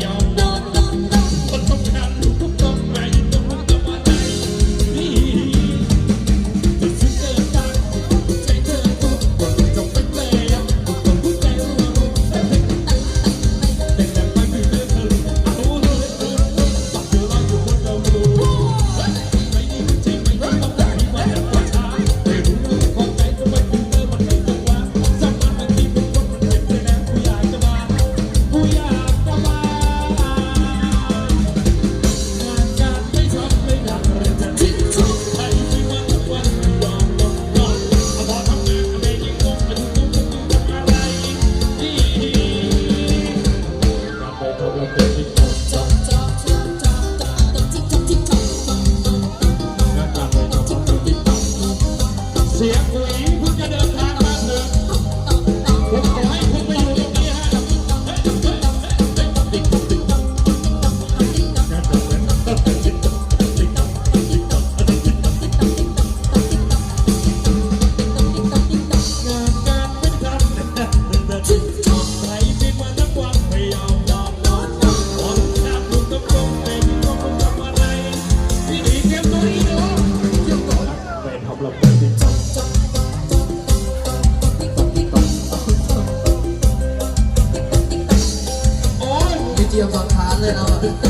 don't know. กี่ยมกับขาเลยเรา